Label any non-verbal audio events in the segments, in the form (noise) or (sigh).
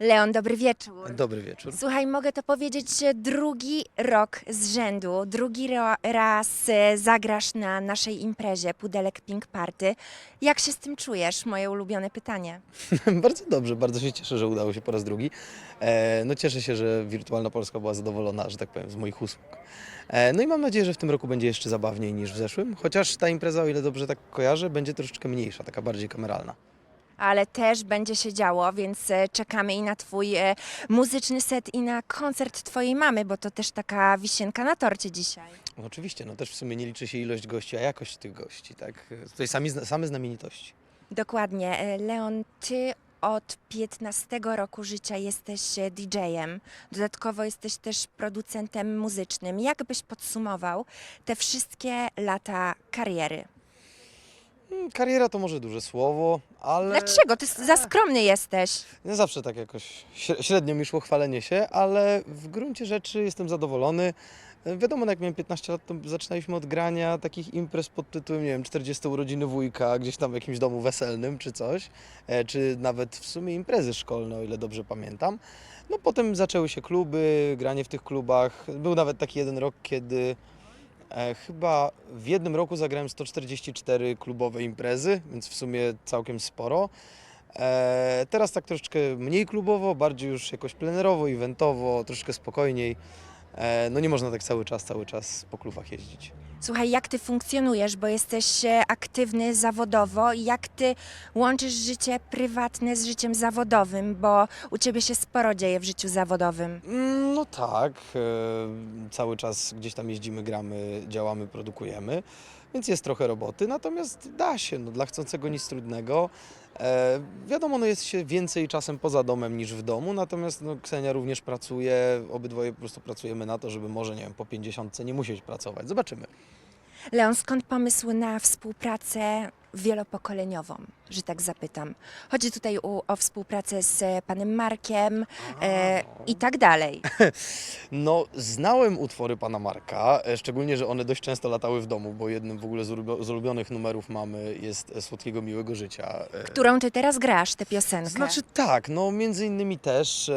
Leon, dobry wieczór. Dobry wieczór. Słuchaj, mogę to powiedzieć, drugi rok z rzędu, drugi raz e, zagrasz na naszej imprezie Pudelek Pink Party. Jak się z tym czujesz? Moje ulubione pytanie. (laughs) bardzo dobrze, bardzo się cieszę, że udało się po raz drugi. E, no cieszę się, że Wirtualna Polska była zadowolona, że tak powiem, z moich usług. E, no i mam nadzieję, że w tym roku będzie jeszcze zabawniej niż w zeszłym, chociaż ta impreza, o ile dobrze tak kojarzę, będzie troszeczkę mniejsza, taka bardziej kameralna. Ale też będzie się działo, więc e, czekamy i na Twój e, muzyczny set, i na koncert Twojej mamy, bo to też taka wisienka na torcie dzisiaj. No oczywiście, no też w sumie nie liczy się ilość gości, a jakość tych gości, tak? Tutaj sami, same znamienitości. Dokładnie. E, Leon, Ty od 15 roku życia jesteś DJ-em. Dodatkowo jesteś też producentem muzycznym. Jak byś podsumował te wszystkie lata kariery? Mm, Kariera to może duże słowo, ale... Dlaczego? Ty za skromny jesteś. Nie zawsze tak jakoś śre- średnio mi szło chwalenie się, ale w gruncie rzeczy jestem zadowolony. E, Wiadomo, no jak miałem 15 lat, to zaczynaliśmy od grania takich imprez pod tytułem, nie wiem, 40 urodziny wujka, gdzieś tam w jakimś domu weselnym czy coś, e, czy nawet w sumie imprezy szkolne, o ile dobrze pamiętam. No potem zaczęły się kluby, granie w tych klubach. Był nawet taki jeden rok, kiedy chyba w jednym roku zagrałem 144 klubowe imprezy, więc w sumie całkiem sporo. E, teraz tak troszeczkę mniej klubowo, bardziej już jakoś plenerowo, eventowo, troszeczkę spokojniej. E, no nie można tak cały czas, cały czas po klubach jeździć. Słuchaj, jak ty funkcjonujesz, bo jesteś e, aktywny zawodowo jak ty łączysz życie prywatne z życiem zawodowym, bo u ciebie się sporo dzieje w życiu zawodowym. Mm, No tak, e, cały czas gdzieś tam jeździmy, gramy, działamy, produkujemy, więc jest trochę roboty, natomiast da się, no, dla chcącego nic trudnego. E, wiadomo, no jest się więcej czasem poza domem niż w domu, natomiast no, Ksenia również pracuje, obydwoje po prostu pracujemy na to, żeby może, nie wiem, po 50 nie musieć pracować. Zobaczymy. Leon, skąd pomysł na współpracę wielopokoleniową, że tak zapytam? Chodzi tutaj u, o współpracę z panem Markiem e, i tak dalej. (laughs) No, znałem utwory pana Marka, e, szczególnie, że one dość często latały w domu, bo jednym w ogóle z ulubio- z ulubionych numerów mamy jest e, Słodkiego Miłego Życia. E, Którą ty teraz grasz, tę piosenkę? Znaczy tak, no między innymi też e,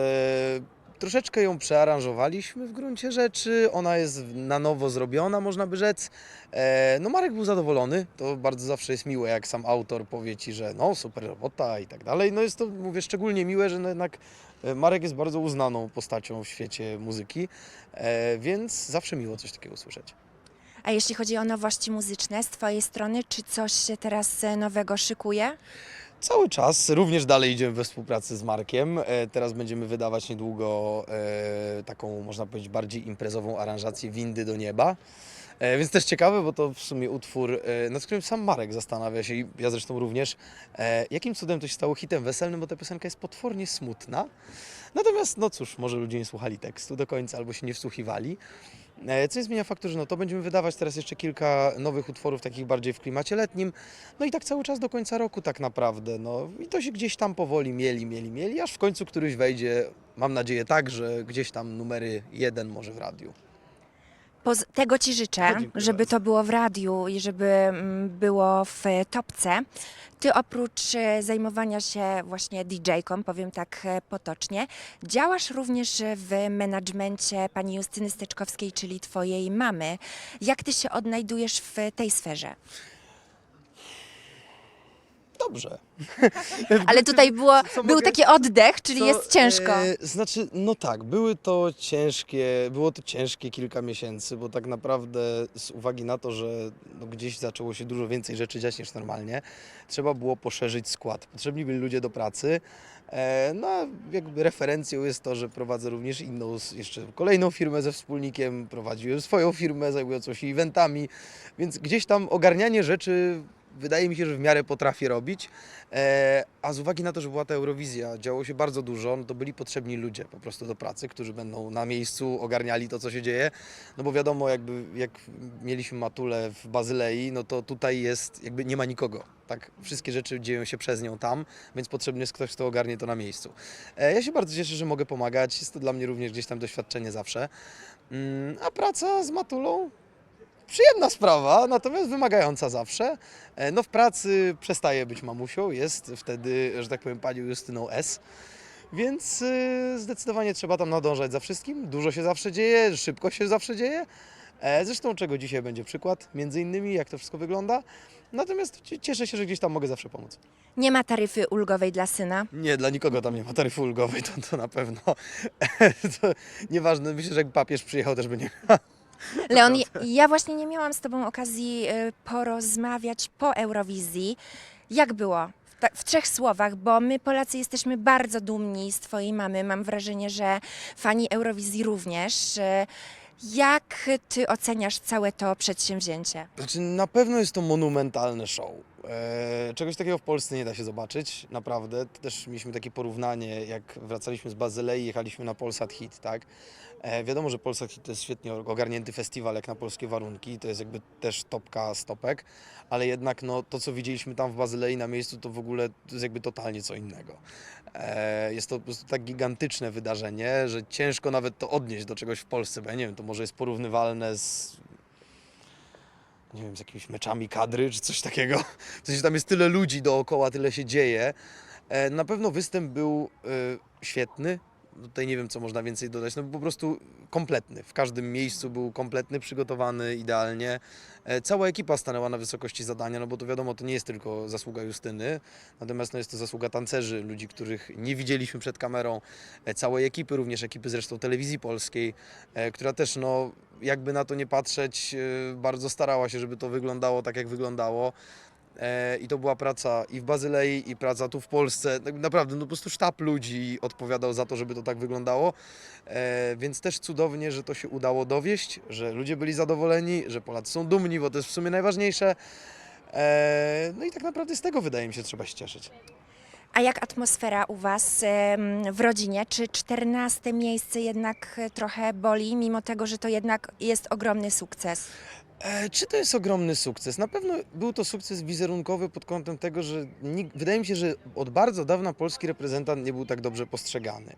troszeczkę ją przearanżowaliśmy w gruncie rzeczy, ona jest na nowo zrobiona, można by rzec. E, no Marek był zadowolony, to bardzo zawsze jest miłe, jak sam autor powie Ci, że no super robota i tak dalej. No jest to, mówię, szczególnie miłe, że no jednak e, Marek jest bardzo uznaną postacią w świecie muzyki, e, więc zawsze miło coś takiego słyszeć. A jeśli chodzi o nowości muzyczne z twojej strony, czy coś się teraz nowego szykuje? Cały czas, również dalej idziemy we współpracy z Markiem. E, Teraz będziemy wydawać niedługo e, taką, można powiedzieć, bardziej imprezową aranżację Windy do nieba. E, Więc też ciekawe, bo to w sumie utwór, e, nad którym sam Marek zastanawia się i ja zresztą również, e, jakim cudem to się stało hitem weselnym, bo ta piosenka jest potwornie smutna. Natomiast, no cóż, może ludzie nie słuchali tekstu do końca albo się nie wsłuchiwali. Co nie zmienia faktu, że no to będziemy wydawać teraz jeszcze kilka nowych utworów, takich bardziej w klimacie letnim. No i tak cały czas do końca roku tak naprawdę. No i to się gdzieś tam powoli mieli, mieli, mieli, aż w końcu któryś wejdzie, mam nadzieję tak, że gdzieś tam numery jeden może w radiu. Poz- tego ci życzę, No, żeby bardzo. to było w radiu i żeby mm, było w topce. Ty oprócz e, zajmowania się właśnie DJ-ką, powiem tak e, potocznie, działasz również w menadżmencie pani Justyny Steczkowskiej, czyli twojej mamy. Jak ty się odnajdujesz w tej sferze? Dobrze. (laughs) Ale tutaj było, co był mogę- taki oddech, czyli Co, jest ciężko. E, znaczy, no tak, były to ciężkie, było to ciężkie kilka miesięcy, bo tak naprawdę z uwagi na to, że no, gdzieś zaczęło się dużo więcej rzeczy dziać niż normalnie, trzeba było poszerzyć skład. Potrzebni byli ludzie do pracy. E, no, a jakby referencją jest to, że prowadzę również inną, s- jeszcze kolejną firmę ze wspólnikiem, prowadziłem swoją firmę zajmującą się eventami, więc gdzieś tam ogarnianie rzeczy wydaje mi się, że w miarę potrafię robić. E, a z uwagi na to, że była ta Eurowizja, działo się bardzo dużo, no to byli potrzebni ludzie po prostu do pracy, którzy będą na miejscu ogarniali to, co się dzieje. No bo wiadomo, jakby jak mieliśmy Matulę w Bazylei, no to tutaj jest, jakby nie ma nikogo. Tak, wszystkie rzeczy dzieją się przez nią tam, więc potrzebny jest ktoś, kto ogarnie to na miejscu. E, ja się bardzo cieszę, że mogę pomagać. Jest to dla mnie również gdzieś tam doświadczenie zawsze. Mm, a praca z Matulą przyjemna sprawa, natomiast wymagająca zawsze. E, No w pracy przestaje być mamusią, jest wtedy, że tak powiem, panią Justyną S. Więc y, zdecydowanie trzeba tam nadążać za wszystkim. Dużo się zawsze dzieje, szybko się zawsze dzieje. E, Zresztą czego dzisiaj będzie przykład, między innymi jak to wszystko wygląda. Natomiast cie- cieszę się, że gdzieś tam mogę zawsze pomóc. Nie ma taryfy ulgowej dla syna. Nie, dla nikogo tam nie ma taryfy ulgowej, to, to na pewno. (laughs) to nieważne, myślę, że jak papież przyjechał też by nie (laughs) Leon, ja- właśnie nie miałam z Tobą okazji e, porozmawiać po Eurowizji. Jak było? W, ta, w trzech słowach, bo my Polacy jesteśmy bardzo dumni z Twojej mamy. Mam wrażenie, że fani Eurowizji również. E, Jak Ty oceniasz całe to przedsięwzięcie? Znaczy, na pewno jest to monumentalne show. E, czegoś takiego w Polsce nie da się zobaczyć, naprawdę. Też mieliśmy takie porównanie, jak wracaliśmy z Bazylei, jechaliśmy na Polsat Hit, tak? E, wiadomo, że Polsat Hit to jest świetnie ogarnięty festiwal, jak na polskie warunki, to jest jakby też topka stopek, ale jednak no, to, co widzieliśmy tam w Bazylei na miejscu, to w ogóle to jest jakby totalnie co innego. E, jest to po prostu tak gigantyczne wydarzenie, że ciężko nawet to odnieść do czegoś w Polsce, bo ja nie wiem, to może jest porównywalne z nie wiem, z jakimiś meczami kadry czy coś takiego. W sensie tam jest tyle ludzi dookoła, tyle się dzieje. E, Na pewno występ był e, świetny. Tutaj nie wiem, co można więcej dodać. No po prostu kompletny. W każdym miejscu był kompletny, przygotowany idealnie. E, Cała ekipa stanęła na wysokości zadania, no bo to wiadomo, to nie jest tylko zasługa Justyny, natomiast no jest to zasługa tancerzy, ludzi, których nie widzieliśmy przed kamerą, e, całej ekipy, również ekipy zresztą telewizji polskiej, e, która też no jakby na to nie patrzeć, bardzo starała się, żeby to wyglądało tak, jak wyglądało. E, I to była praca i w Bazylei, i praca tu w Polsce. Tak Naprawdę, no po prostu sztab ludzi odpowiadał za to, żeby to tak wyglądało. E, Więc też cudownie, że to się udało dowieść, że ludzie byli zadowoleni, że Polacy są dumni, bo to jest w sumie najważniejsze. E, No i tak naprawdę z tego wydaje mi się trzeba się cieszyć. A jak atmosfera u Was w rodzinie? Czy czternaste miejsce jednak trochę boli, mimo tego, że to jednak jest ogromny sukces? E, Czy to jest ogromny sukces? Na pewno był to sukces wizerunkowy pod kątem tego, że nikt, wydaje mi się, że od bardzo dawna polski reprezentant nie był tak dobrze postrzegany.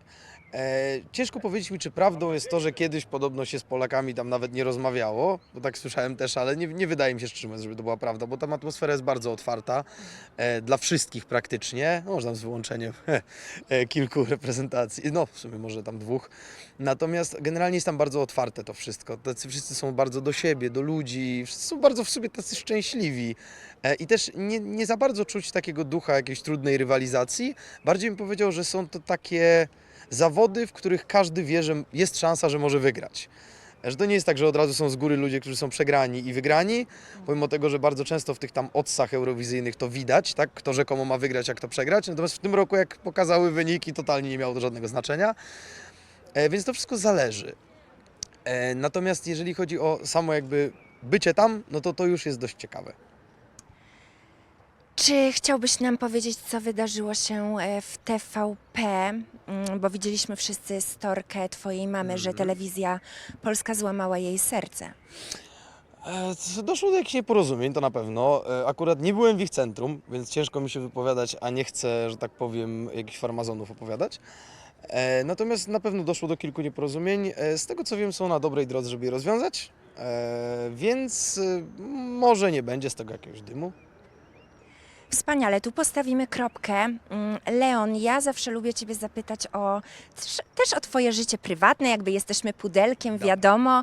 E, ciężko powiedzieć mi, czy prawdą jest to, że kiedyś podobno się z Polakami tam nawet nie rozmawiało, bo tak słyszałem też, ale nie, nie wydaje mi się szczerze żeby to była prawda, bo tam atmosfera jest bardzo otwarta e, dla wszystkich praktycznie, no, może tam z wyłączeniem (laughs) e, kilku reprezentacji, no w sumie może tam dwóch. Natomiast generalnie jest tam bardzo otwarte to wszystko. Tacy wszyscy są bardzo do siebie, do ludzi, wszyscy są bardzo w sobie tacy szczęśliwi. I też nie, nie za bardzo czuć takiego ducha jakiejś trudnej rywalizacji. Bardziej bym powiedział, że są to takie zawody, w których każdy wie, że jest szansa, że może wygrać. Że to nie jest tak, że od razu są z góry ludzie, którzy są przegrani i wygrani, pomimo tego, że bardzo często w tych tam odsach eurowizyjnych to widać, tak, kto rzekomo ma wygrać, a kto przegrać. Natomiast w tym roku, jak pokazały wyniki, totalnie nie miało to żadnego znaczenia. E, Więc to wszystko zależy. E, Natomiast jeżeli chodzi o samo jakby bycie tam, no to to już jest dość ciekawe. Czy chciałbyś nam powiedzieć, co wydarzyło się e, w TVP? Mm, Bo widzieliśmy wszyscy storkę Twojej mamy, że telewizja polska złamała jej serce. E, Doszło do jakichś nieporozumień, to na pewno. E, Akurat nie byłem w ich centrum, więc ciężko mi się wypowiadać, a nie chcę, że tak powiem, jakichś farmazonów opowiadać. E, Natomiast na pewno doszło do kilku nieporozumień. E, Z tego co wiem, są na dobrej drodze, żeby je rozwiązać. E, Więc e, może nie będzie z tego jakiegoś dymu. Wspaniale, tu postawimy kropkę. Mm, Leon, ja zawsze lubię Ciebie zapytać o też, o Twoje życie prywatne, jakby jesteśmy pudelkiem, wiadomo.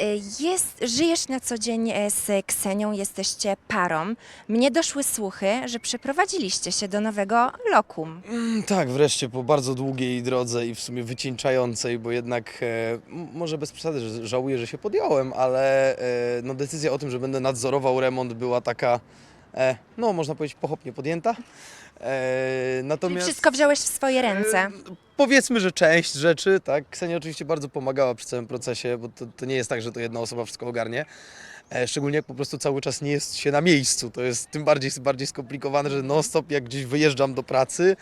Y, Jest, żyjesz na co dzień e, z Ksenią, jesteście parą. Mnie doszły słuchy, że przeprowadziliście się do nowego lokum. Mm, Tak, wreszcie po bardzo długiej drodze i w sumie wycieńczającej, bo jednak e, może bez przesady, że żałuję, że się podjąłem, ale e, no, decyzja o tym, że będę nadzorował remont była taka, e, no można powiedzieć, pochopnie podjęta. E, Czyli natomiast wszystko wziąłeś w swoje ręce. E, powiedzmy, że część rzeczy, tak. Ksenia oczywiście bardzo pomagała przy całym procesie, bo to, to nie jest tak, że to jedna osoba wszystko ogarnie. E, szczególnie jak po prostu cały czas nie jest się na miejscu. To jest tym bardziej, bardziej skomplikowane, że non-stop jak gdzieś wyjeżdżam do pracy,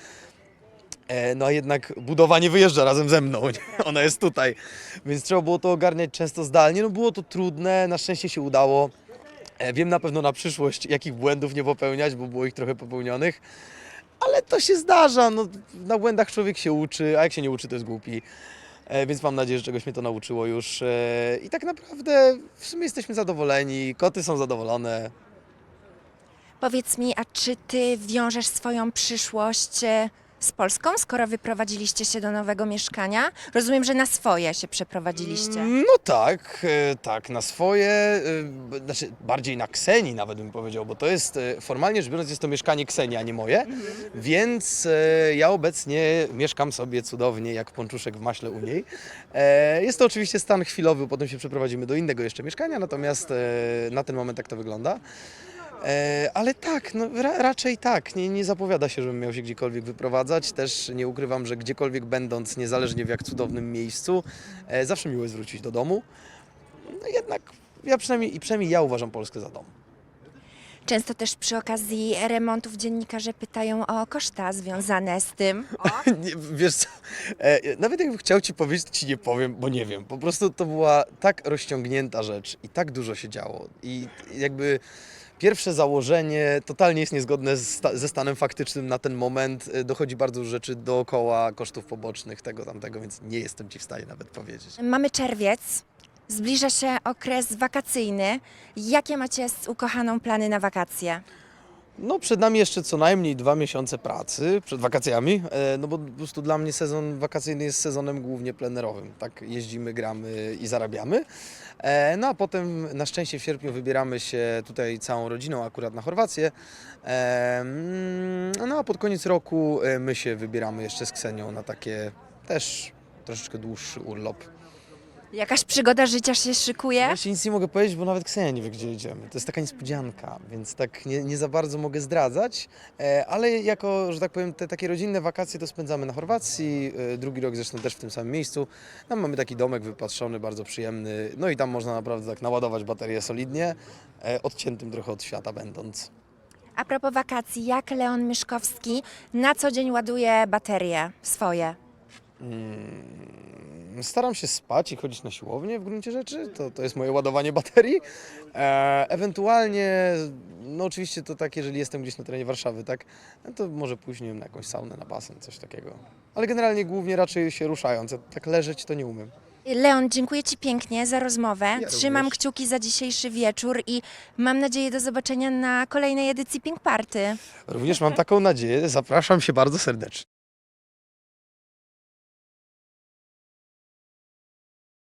e, no a jednak budowa nie wyjeżdża razem ze mną, (laughs) nie? ona jest tutaj. Więc trzeba było to ogarniać często zdalnie. No było to trudne, na szczęście się udało. E, Wiem na pewno na przyszłość, jakich błędów nie popełniać, bo było ich trochę popełnionych. Ale to się zdarza, no, na błędach człowiek się uczy, a jak się nie uczy, to jest głupi. E, więc mam nadzieję, że czegoś mnie to nauczyło już. E, I tak naprawdę w sumie jesteśmy zadowoleni, koty są zadowolone. Powiedz mi, a czy Ty wiążesz swoją przyszłość z Polską, skoro wyprowadziliście się do nowego mieszkania? Rozumiem, że na swoje się przeprowadziliście. No tak, e, tak, na swoje, e, b- znaczy bardziej na Kseni nawet bym powiedział, bo to jest, e, formalnie rzecz biorąc jest to mieszkanie Kseni, a nie moje, więc e, ja obecnie mieszkam sobie cudownie jak pączuszek w maśle u niej. E, Jest to oczywiście stan chwilowy, potem się przeprowadzimy do innego jeszcze mieszkania, natomiast e, na ten moment tak to wygląda. E, Ale tak, no, ra, raczej tak. Nie, nie zapowiada się, żebym miał się gdziekolwiek wyprowadzać. Też nie ukrywam, że gdziekolwiek będąc, niezależnie w jak cudownym miejscu, e, zawsze miło jest wrócić do domu. No jednak ja przynajmniej, i przynajmniej ja uważam Polskę za dom. Często też przy okazji remontów dziennikarze pytają o koszta związane z tym. (laughs) Nie, wiesz co, e, nawet jakbym chciał Ci powiedzieć, to Ci nie powiem, bo nie wiem. Po prostu to była tak rozciągnięta rzecz i tak dużo się działo. I jakby pierwsze założenie totalnie jest niezgodne ze stanem faktycznym na ten moment. E, Dochodzi bardzo dużo rzeczy dookoła, kosztów pobocznych, tego, tamtego, więc nie jestem Ci w stanie nawet powiedzieć. Mamy czerwiec, zbliża się okres wakacyjny. Jakie macie z ukochaną plany na wakacje? No, przed nami jeszcze co najmniej dwa miesiące pracy przed wakacjami, e, no bo po prostu dla mnie sezon wakacyjny jest sezonem głównie plenerowym. Tak jeździmy, gramy i zarabiamy. E, No a potem na szczęście w sierpniu wybieramy się tutaj całą rodziną akurat na Chorwację. E, mm, No a pod koniec roku my się wybieramy jeszcze z Ksenią na takie też troszeczkę dłuższy urlop. Jakaś przygoda życia się szykuje? Ja się nic nie mogę powiedzieć, bo nawet Ksenia nie wie, gdzie idziemy. To jest taka niespodzianka, więc tak nie, nie za bardzo mogę zdradzać, e, ale jako, że tak powiem, te takie rodzinne wakacje to spędzamy na Chorwacji, e, drugi rok zresztą też w tym samym miejscu. Tam mamy taki domek wypatrzony, bardzo przyjemny, no i tam można naprawdę tak naładować baterię solidnie, e, odciętym trochę od świata będąc. A propos wakacji, jak Leon Myszkowski na co dzień ładuje baterie swoje? Mm, Staram się spać i chodzić na siłownię w gruncie rzeczy. To, to jest moje ładowanie baterii. E, ewentualnie, no oczywiście to tak, jeżeli jestem gdzieś na terenie Warszawy, tak, no to może później na jakąś saunę, na basen, coś takiego. Ale generalnie głównie raczej się ruszając. Ja tak leżeć to nie umiem. Leon, dziękuję Ci pięknie za rozmowę. Ja Trzymam również. kciuki za dzisiejszy wieczór i mam nadzieję do zobaczenia na kolejnej edycji Pink Party. Również mam taką nadzieję. Zapraszam się bardzo serdecznie.